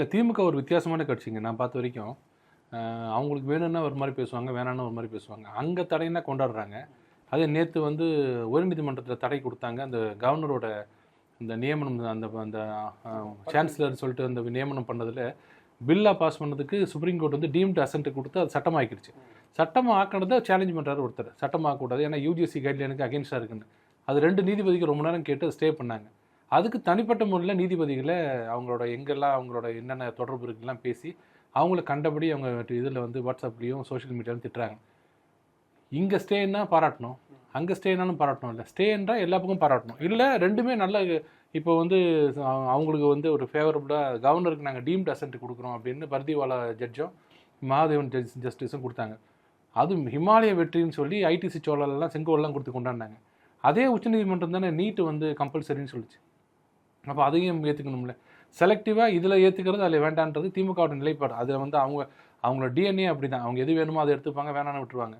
இல்லை திமுக ஒரு வித்தியாசமான கட்சிங்க. நான் பார்த்த வரைக்கும் அவங்களுக்கு வேணும்னா ஒரு மாதிரி பேசுவாங்க வேணாம்னா ஒரு மாதிரி பேசுவாங்க. அங்கே தடைன்னா கொண்டாடுறாங்க. அதே நேற்று வந்து உயர்நீதிமன்றத்தில் தடை கொடுத்தாங்க. அந்த கவர்னரோட இந்த நியமனம் அந்த அந்த சான்சலர் சொல்லிட்டு அந்த நியமனம் பண்ணதில் பில்லாக பாஸ் பண்ணதுக்கு சுப்ரீம் கோர்ட் வந்து டீம்டு அசன்ட் கொடுத்து அது சட்டமாக்கிடுச்சு. சட்டமாக ஆக்கினதை சேலஞ்ச் பண்ணுறாரு ஒருத்தர். சட்டமாக்கக்கூடாது ஏன்னா யூஜிசி கைட்லைனுக்கு அகேன்ஸ்டாக இருக்குன்னு. அது ரெண்டு நீதிபதிக்கு ரொம்ப நேரம் கேட்டு ஸ்டே பண்ணாங்க. அதுக்கு தனிப்பட்ட முறையில் நீதிபதிகளை அவங்களோட எங்கெல்லாம் அவங்களோட என்னென்ன தொடர்பு இருக்குலாம் பேசி அவங்கள கண்டபடி அவங்க இதில் வந்து வாட்ஸ்அப்லேயும் சோஷியல் மீடியாலும் திட்டுறாங்க. இங்கே ஸ்டேன்னா பாராட்டணும். அங்கே ஸ்டேனாலும் பாராட்டணும் இல்லை. ஸ்டேன்றா எல்லா பக்கம் பாராட்டணும். இல்லை ரெண்டுமே நல்ல இப்போ வந்து அவங்களுக்கு வந்து ஒரு ஃபேவரபுளாக கவர்னருக்கு நாங்கள் டீம்டு அசன்ட் கொடுக்குறோம் அப்படின்னு பர்திவாலா ஜட்ஜும் மகாதேவன் ஜட்ஜ் ஜஸ்டிஸும் கொடுத்தாங்க. அதுவும் ஹிமாலய வெற்றின்னு சொல்லி ஐடிசி சோழலாம் செங்கோல்லாம் கொடுத்து கொண்டாடினாங்க. அதே உச்சநீதிமன்றம் தானே நீட்டு வந்து கம்பல்சரின்னு சொல்லிச்சு. அப்போ அதையும் ஏற்றுக்கணும்ல செலக்டிவாக இதில் ஏற்றுக்கிறது அதில் வேண்டான்றது திமுகவோட நிலைப்பாடு. அதில் வந்து அவங்க அவங்களோட டிஎன்ஏ அப்படி தான் அவங்க எது வேணுமோ அதை எடுத்துப்பாங்க வேணாம்னு விட்டுருவாங்க.